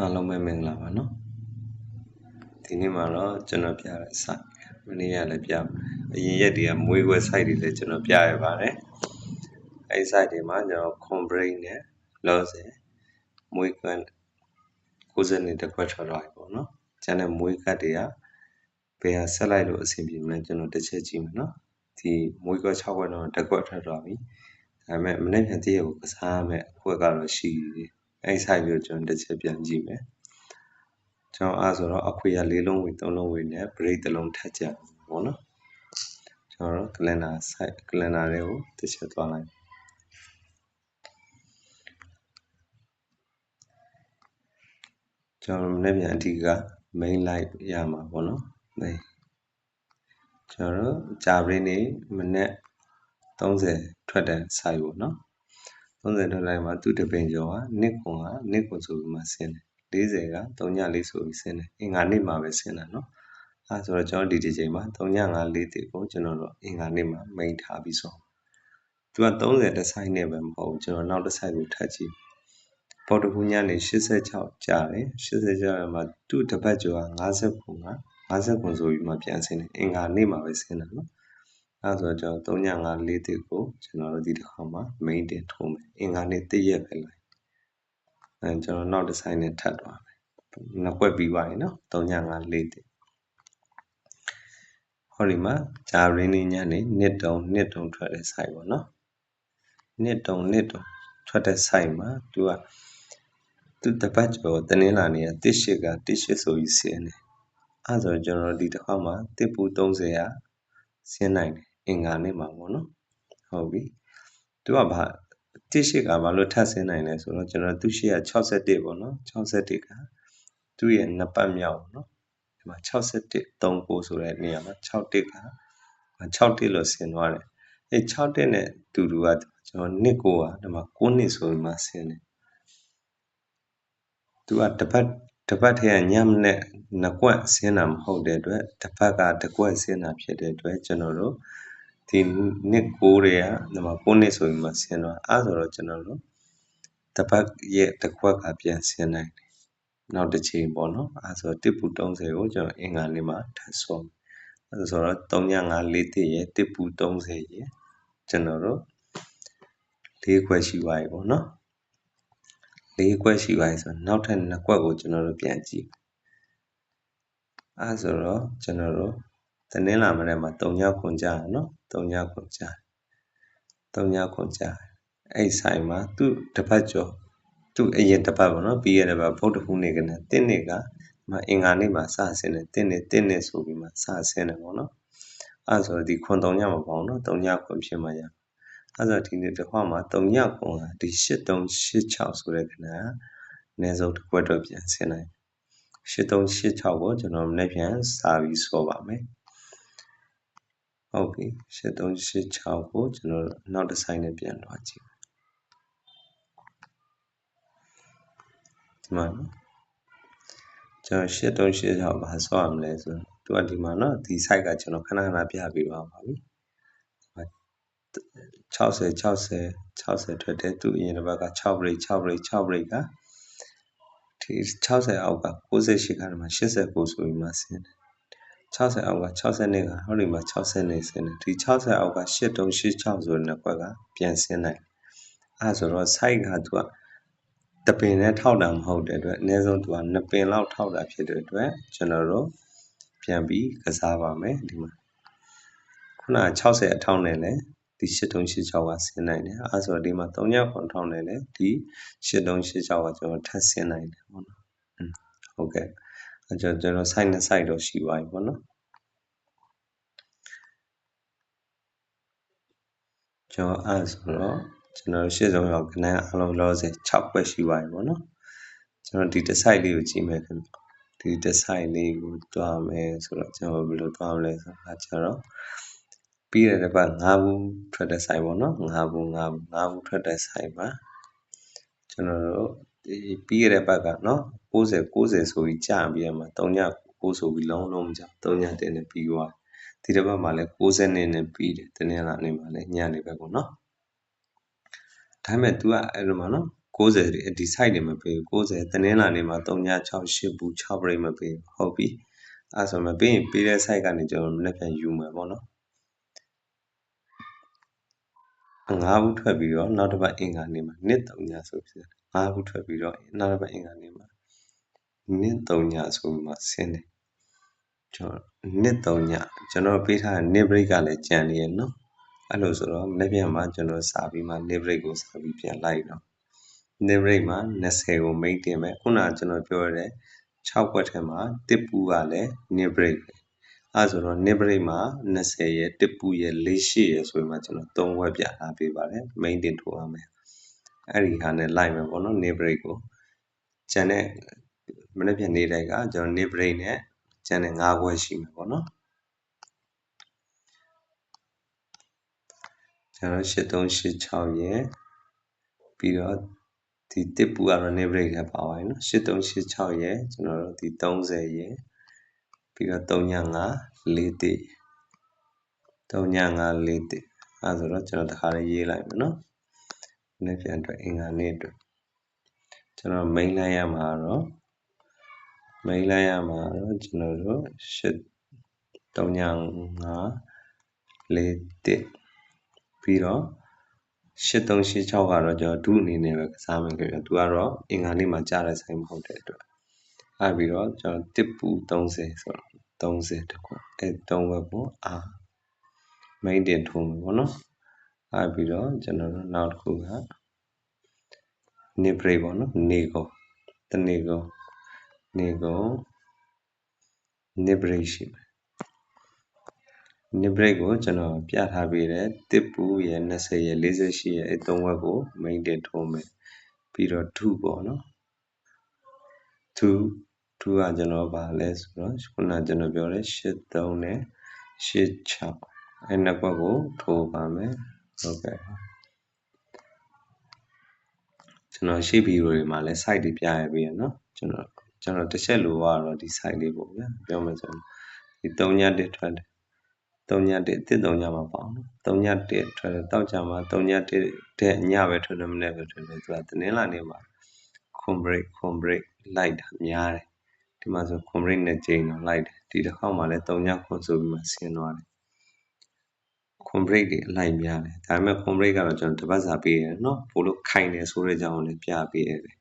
အားလုံးပဲမင်္ဂလာပါနော်ဒီနေ့မှာတော့ကျွန်တော်ပြတဲ့ site မနေ့ကလည်းပြအရင်ရက်တွေကမွေးခွဲ site တွေလည်းကျွန်တော်ပြရပါတယ်အဲဒီ site တွေမှာကျွန်တော် combrain နဲ့လောဆယ်မွေးခွဲ60နှစ်တစ်ခွက်ထွက်သွားပြီပေါ့နော်ကျန်တဲ့မွေးကတ်တွေကဘယ်ဟာဆက်လိုက်လို့အဆင်ပြေမလဲကျွန်တော်တစ်ချက်ကြည့်မယ်နော်ဒီမွေးခွဲ6ခွက်တော့တစ်ခွက်ထွက်သွားပြီဒါပေမဲ့မနေ့ပြန်တည့်ရကိုကစားရမယ်အခွက်ကတော့ရှိသေး အဲ့ site ကိုကျွန်တော်တစ်ချက်ပြန်ကြည့်မယ်ကျွန်တော်အားဆိုတော့အခွေရ၄လုံးဝေ၃လုံးဝေနဲ့ break တစ်လုံးထပ်ကြပေါ့နော်ကျွန်တော် calendar site calendar တွေကိုတစ်ချက်သွားလိုက်ကျွန်တော်မနေ့ပြန်အဓိက main light ရမှာပေါ့နော် main ကျွန်တော်ကြာပရင်းနေမနေ့30ထွက်တဲ့ site ပေါ့နော် 30ထွက်လိုက်မှာသူတပင်ကျော်ကနှစ်ခွန်ကနှစ်ခွန်ဆိုပြီးမှဆင်းတယ်40က3ည4ဆိုပြီးဆင်းတယ်အင်္ဂါနေ့မှာပဲဆင်းတာနော်အဲဆိုတော့ကျွန်တော်ဒီဒီချိန်မှာ3ည5 4တိကိုကျွန်တော်တို့အင်္ဂါနေ့မှာမိန်ထားပြီးဆိုသူက30တစ်ဆိုင်နဲ့ပဲမဟုတ်ဘူးကျွန်တော်နောက်တစ်ဆိုင်ကိုထပ်ကြည့်ပေါ်တခုညနေ86ကြာတယ်86မှာသူ့တပတ်ကျော်က50ခုက50ခုဆိုပြီးမှပြန်ဆင်းတယ်အင်္ဂါနေ့မှာပဲဆင်းတာနော် အဲဆိုတော့ကျွန်တော်3ည5 4တိကိုကျွန်တော်တို့ဒီတစ်ခါမှာ main တင်ထိုးမယ်အင်္ဂါနေ့တည့်ရက်ပဲလိုက်အဲကျွန်တော်နောက်တစ်ဆိုင်နဲ့ထပ်သွားမယ်နှစ်ကွက်ပြီးပါရင်နော်3ည5 4တိဟောဒီမှာဂျာရင်းနေညနေနှစ်တုံနှစ်တုံထွက်တဲ့ဆိုင်ပေါ့နော်နှစ်တုံနှစ်တုံထွက်တဲ့ဆိုင်မှာသူကသူတပတ်ကျော်တနင်္လာနေ့ကတစ်ရှစ်ကတစ်ရှစ်ဆိုပြီးဆင်းတယ်အဲဆိုကျွန်တော်ဒီတစ်ခါမှာတစ်ပူ30ကဆင်းနိုင်တယ် အင်္ဂါနေ့မှာပေါ့နော်ဟုတ်ပြီသူကဘာတစ်ရှိကဘာလို့ထပ်ဆင်းနိုင်လဲဆိုတော့ကျွန်တော်သူရှိက61ပေါ့နော်61ကသူ့ရဲ့နှစ်ပတ်မြောက်ပေါ့နော်ဒီမှာ61 39ဆိုတဲ့နေရာမှာ61က61လို့ဆင်းသွားတယ်အဲ61နဲ့တူတူကကျွန်တော်နှစ်ကိုကဒီမှာ9နှစ်ဆိုပြီးမှဆင်းတယ်သူကတပတ်တပတ်ထဲကညမနဲ့နှစ်ကွက်ဆင်းတာမဟုတ်တဲ့အတွက်တပတ်ကတကွက်ဆင်းတာဖြစ်တဲ့အတွက်ကျွန်တော်တို့ ဒီနှစ်ကိုးတွေကဒီမှာ9နှစ်ဆိုပြီးမှဆင်းတော့အဲဆိုတော့ကျွန်တော်တို့တပတ်ရဲ့တစ်ခွက်ကပြန်ဆင်းနိုင်တယ်နောက်တစ်ချိန်ပေါ့နော်အဲဆိုတစ်ပူ30ကိုကျွန်တော်အင်္ဂါနေ့မှာထပ်ဆုံးအဲဆိုတော့3ည5 4တစ်ရဲ့တစ်ပူ30ရဲ့ကျွန်တော်တို့၄ခွက်ရှိပါပြီပေါ့နော်၄ခွက်ရှိပါပြီဆိုတော့နောက်ထပ်2ခွက်ကိုကျွန်တော်တို့ပြန်ကြည့်အဲဆိုတော့ကျွန်တော်တို့ တနင်္လာမနေ့မှာ3ညခွန်ကြာနော်3ညခွန်ကြာ3ညခွန်ကြာအဲ့ဆိုင်မှာသူ့တပတ်ကျော်သူ့အရင်တပတ်ပေါ့နော်ပြီးရတဲ့ပတ်ဗုဒ္ဓဟူးနေ့ကနဲ့တင်းနေ့ကမအင်္ဂါနေ့မှာစဆင်းတယ်တင်းနေ့တင်းနေ့ဆိုပြီးမှစဆင်းတယ်ပေါ့နော်အဲ့ဆိုဒီခွန်3ညမှာပေါ့နော်3ညခွန်ဖြစ်မှရအဲ့ဆိုဒီနေ့တစ်ခါမှာ3ညခွန်ကဒီ8386ဆိုတဲ့ခဏအနည်းဆုံးတစ်ခွက်တော့ပြန်ဆင်းနိုင်8386ကိုကျွန်တော်မနေ့ပြန်စာပြီးဆိုပါမယ် ဟုတ်ပြီ8386ကိုကျွန်တော်နောက်တစ်ဆိုင်နဲ့ပြန်သွားကြည့်ဒီမှာနော်ကျွန်တော်8386ဘာဆောက်ရမလဲဆိုတော့သူကဒီမှာနော်ဒီ site ကကျွန်တော်ခဏခဏပြပြီးတော့ပါပြီ60 60 60ထွက်တယ်သူအရင်တစ်ပတ်က6 break 6 break 6 break ကဒီ60အောက်က68ခါမှာ89ဆိုပြီးမှဆင်းတယ် 60အောက်က60နှစ်ကဟောဒီမှာ60နှစ်ဆင်းတယ်ဒီ60အောက်က8386ဆိုတဲ့ကွက်ကပြန်ဆင်းနိုင်အဲဆိုတော့ site ကသူကတပင်နဲ့ထောက်တာမဟုတ်တဲ့အတွက်အနည်းဆုံးသူက2ပင်လောက်ထောက်တာဖြစ်တဲ့အတွက်ကျွန်တော်တို့ပြန်ပြီးကစားပါမယ်ဒီမှာခုန60အထောက်နဲ့လည်းဒီ8386ကဆင်းနိုင်တယ်အဲဆိုတော့ဒီမှာ3ညခွန်ထောက်နဲ့လည်းဒီ8386ကကျွန်တော်ထပ်ဆင်းနိုင်တယ်ပေါ့နော်ဟုတ်ကဲ့ အဲကျွန်တော်ကျွန်တော် site နဲ့ site တော့ရှိပါပြီပေါ့နော်ကျွန်တော်အဲဆိုတော့ကျွန်တော်ရှေ့ဆုံးရောခဏအလုံးလောဆယ်6ပွဲရှိပါပြီပေါ့နော်ကျွန်တော်ဒီတစ် site လေးကိုကြည့်မယ်ခင်ဗျဒီတစ် site လေးကိုတွားမယ်ဆိုတော့ကျွန်တော်ဘယ်လိုတွားမလဲဆိုတော့ကျွန်တော်ပြီးတဲ့တစ်ပတ်5ဘူးထွက်တဲ့ site ပေါ့နော်5ဘူး5ဘူး5ဘူးထွက်တဲ့ site မှာကျွန်တော်တို့ ပြီးခဲ့တဲ့ဘက်ကနော်60 60ဆိုပြီးကြာပြီးမှ3ည6ဆိုပြီးလုံးလုံးမကြာ3ညတင်းနဲ့ပြီးသွားဒီတစ်ပတ်မှာလည်း60နဲ့နဲ့ပြီးတယ်တနင်္လာနေ့မှာလည်းညနေဘက်ကိုနော်ဒါပေမဲ့ तू ကအဲ့လိုမှာနော်60ဒီ site တွေမပေး60တနင်္လာနေ့မှာ3ည6 8ဘူး6 break မပေးဟုတ်ပြီအဲ့ဆိုမှပြီးရင်ပေးတဲ့ site ကနေကျွန်တော်မနေ့ပြန်ယူမှာပေါ့နော်ငါးဘူးထွက်ပြီးတော့နောက်တစ်ပတ်အင်္ဂါနေ့မှာနှစ်3ညဆိုပြီး ၅ခုထွက်ပြီးတော့နောက်တစ်ပတ်အင်္ဂါနေ့မှာနှစ်၃ညဆိုပြီးမှဆင်းတယ်ကျွန်တော်နှစ်၃ညကျွန်တော်ပေးထားတဲ့ net break ကလည်းကြံနေရနော်အဲ့လိုဆိုတော့မနေ့ပြန်မှကျွန်တော်စာပြီးမှ net break ကိုစာပြီးပြန်လိုက်တော့ net break မှာ20ကို main တင်မယ်ခုနကကျွန်တော်ပြောရတဲ့6ခွက်ထဲမှာတစ်ပူကလည်း net break ပဲအဲဆိုတော့ net break မှာ20ရဲ့တစ်ပူရဲ့၄ရှိရဲ့ဆိုပြီးမှကျွန်တော်3ခွက်ပြထားပေးပါတယ် main တင်ထိုးရမယ် အဲ့ဒီဟာနဲ့လိုက်မယ်ပေါ့နော် net break ကိုကျန်တဲ့မနေ့ပြန်နေ့တိုက်ကကျွန်တော် net break နဲ့ကျန်တဲ့5ခွက်ရှိမယ်ပေါ့နော်ကျွန်တော်8386ရဲ့ပြီးတော့ဒီတစ်ပူကတော့ net break ထဲပါပါတယ်နော်8386ရဲ့ကျွန်တော်တို့ဒီ30ရဲ့ပြီးတော့35 4တစ်35 4တစ်အဲဆိုတော့ကျွန်တော်တခါလေးရေးလိုက်မယ်နော် နေ့ပြန်အတွက်အင်္ဂါနေ့အတွက်ကျွန်တော် main လိုက်ရမှာတော့ main လိုက်ရမှာတော့ကျွန်တော်တို့8 35 4တစ်ပြီးတော့8386ကတော့ကျွန်တော်ဒုအနေနဲ့ပဲကစားမယ်ခင်ဗျသူကတော့အင်္ဂါနေ့မှာကြားတဲ့ဆိုင်မဟုတ်တဲ့အတွက်အဲပြီးတော့ကျွန်တော်တစ်ပူ30ဆိုတော့30တကွအဲ3ဘက်ကိုအာ main တင်ထုံးမယ်ပေါ့နော် အဲပြီးတော့ကျွန်တော်တို့နောက်တစ်ခုက nip break ပေါ့နော်နေကုန်တနေ့ကုန်နေကုန် nip break ရှိမယ် nip break ကိုကျွန်တော်ပြထားပေးတယ်တစ်ပူရဲ့20ရဲ့48ရဲ့အဲသုံးဘက်ကို main တင်ထုံးမယ်ပြီးတော့2ပေါ့နော်2 2ကကျွန်တော်ဗာလဲဆိုတော့ခုနကျွန်တော်ပြောတယ်83နဲ့86အဲနှစ်ဘက်ကိုထိုးပါမယ် ဟုတ်ကဲ့ကျွန်တော်ရှိဗီဒီယိုတွေမှာလည်း site တွေပြရပြီးရနော်ကျွန်တော်ကျွန်တော်တစ်ချက်လိုကတော့ဒီ site လေးပေါ့ဗျာပြောမယ်ဆိုရင်ဒီ3ညတစ်ထွက်တယ်3ညတစ်တစ်3ညမှာပေါ့နော်3ညတစ်ထွက်တယ်တောက်ကြမှာ3ညတစ်တဲ့ညပဲထွက်တယ်မနေ့ပဲထွက်တယ်ဆိုတာတနင်္လာနေ့မှာ com break com break လိုက်တာများတယ်ဒီမှာဆို com break နဲ့ချိန်တော့လိုက်တယ်ဒီတစ်ခေါက်မှလည်း3ညခွန်ဆိုပြီးမှဆင်းသွားတယ် com break တွေအလိုက်များတယ်ဒါပေမဲ့ com break ကတော့ကျွန်တော်တပတ်စာပေးရတယ်နော်ပို့လို့ခိုင်တယ်ဆိုတဲ့အကြောင်းကိုလည်းပြပေးရတယ်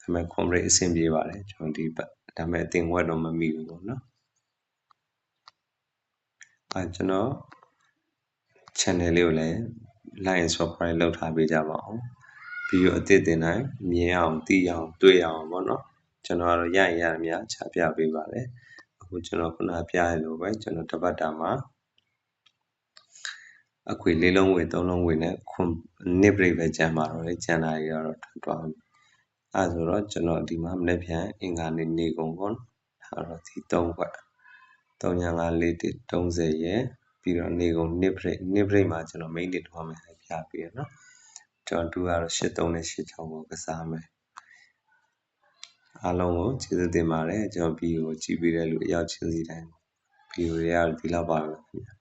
ဒါပေမဲ့ com break အဆင်ပြေပါတယ်ကျွန်တော်ဒီပတ်ဒါပေမဲ့အတင်ဝက်တော့မမိဘူးပေါ့နော်အဲကျွန်တော် channel လေးကိုလည်း like subscribe လုပ်ထားပေးကြပါအောင်ဗီဒီယိုအသစ်တင်တိုင်းမြင်အောင်သိအောင်တွေ့အောင်ပေါ့နော်ကျွန်တော်ကတော့ရရင်ရများချပြပေးပါတယ်အခုကျွန်တော်ခုနပြရလို့ပဲကျွန်တော်တပတ်တာမှာ အခွေလေးလုံးဝေသုံးလုံးဝေနဲ့ခွန်နစ်ပရိပဲကျန်ပါတော့လေကျန်တာတွေကတော့ထွက်သွားပြီအဲဆိုတော့ကျွန်တော်ဒီမှာမနေ့ပြန်အင်္ဂါနေ့နေကုန်ပေါ့နော်ဒါတော့ဒီ3ခွက်3ည5 4 30ရဲ့ပြီးတော့နေကုန်နစ်ပရိနစ်ပရိမှာကျွန်တော် main တွေထွားမယ်ပြပြရနော်ကျွန်တော်2ကတော့83နဲ့86ကိုကစားမယ်အားလုံးကိုကျေးဇူးတင်ပါတယ်ကျွန်တော်ဗီဒီယိုကြည့်ပေးတဲ့လူအရောက်ချင်းစီတိုင်းဗီဒီယိုတွေကဒီလောက်ပါပဲခင်ဗျာ